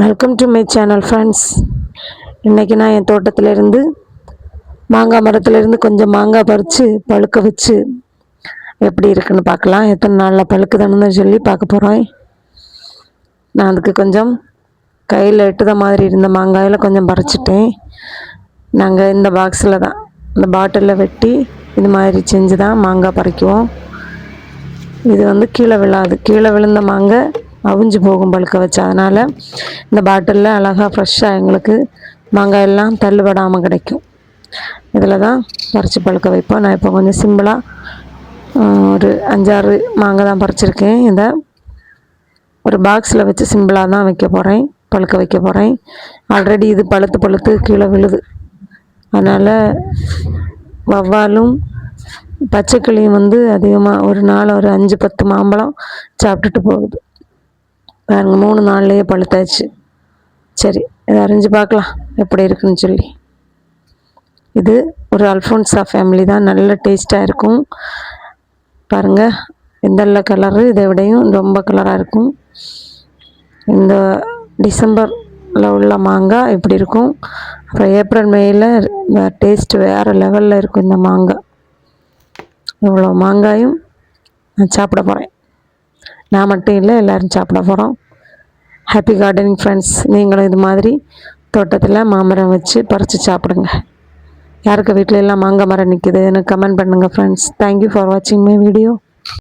Welcome to my channel friends இன்றைக்கி நான் என் தோட்டத்திலேருந்து மாங்காய் மரத்துலேருந்து கொஞ்சம் மாங்காய் பறித்து பழுக்க வச்சு எப்படி இருக்குன்னு பார்க்கலாம். எத்தனை நாளில் பழுக்குதுன்னு சொல்லி பார்க்க போகிறோம் நான் அதுக்கு கொஞ்சம் கையில் எட்டுத மாதிரி இருந்த மாங்காயில் கொஞ்சம் பறிச்சிட்டேன். நாங்கள் இந்த பாக்ஸில் தான் இந்த பாட்டிலில் வெட்டி இது மாதிரி செஞ்சு தான் மாங்காய் பறிக்குவோம். இது வந்து கீழே விழாது. கீழே விழுந்த மாங்காய் அவிஞ்சு போகும் பழுக்க வச்சு. அதனால் இந்த பாட்டிலில் அழகாக ஃப்ரெஷ்ஷாக எங்களுக்கு மாங்காய் எல்லாம் தள்ளுபடாமல் கிடைக்கும். இதில் தான் பறித்து பழுக்க வைப்போம். நான் இப்போ கொஞ்சம் சிம்பிளாக ஒரு அஞ்சாறு மாங்காய் தான் பறிச்சிருக்கேன். இதை ஒரு பாக்ஸில் வச்சு சிம்பிளாக தான் வைக்க போகிறேன் பழுக்க வைக்க போகிறேன் ஆல்ரெடி இது பழுத்து பழுத்து கீழே விழுது. அதனால் வவ்வாலும் பச்சைக்கிளியும் வந்து அதிகமாக ஒரு நாள் ஒரு அஞ்சு பத்து மாம்பழம் சாப்பிட்டுட்டு போகுது. பாருங்க மூணு நாள்லேயே பழுத்தாச்சு. சரி இதை அரிஞ்சு பார்க்கலாம் எப்படி இருக்குன்னு சொல்லி. இது ஒரு அல்ஃபோன்ஸா ஃபேமிலி தான் நல்ல டேஸ்ட்டாக இருக்கும். பாருங்கள் எந்தெல்ல கலரு இதை விடையும் ரொம்ப கலராக இருக்கும். இந்த டிசம்பரில் உள்ள மாங்காய் இப்படி இருக்கும்? அப்புறம் ஏப்ரல் மேயில் டேஸ்ட் வேறு லெவலில் இருக்கும் இந்த மாங்காய் இவ்வளோ மாங்காயும் நான் சாப்பிட போகிறேன் நான் மட்டும் இல்லை எல்லோரும் சாப்பிட போகிறோம் ஹாப்பி கார்டனிங் ஃப்ரெண்ட்ஸ் நீங்களும் இது மாதிரி தோட்டத்தில் மாமரம் வச்சு பறித்து சாப்பிடுங்க. யாருக்கு வீட்டில எல்லாம் மாங்காய் மரம் நிற்குதுன்னு கமெண்ட் பண்ணுங்கள் ஃப்ரெண்ட்ஸ் தேங்க்யூ ஃபார் வாட்சிங் மை வீடியோ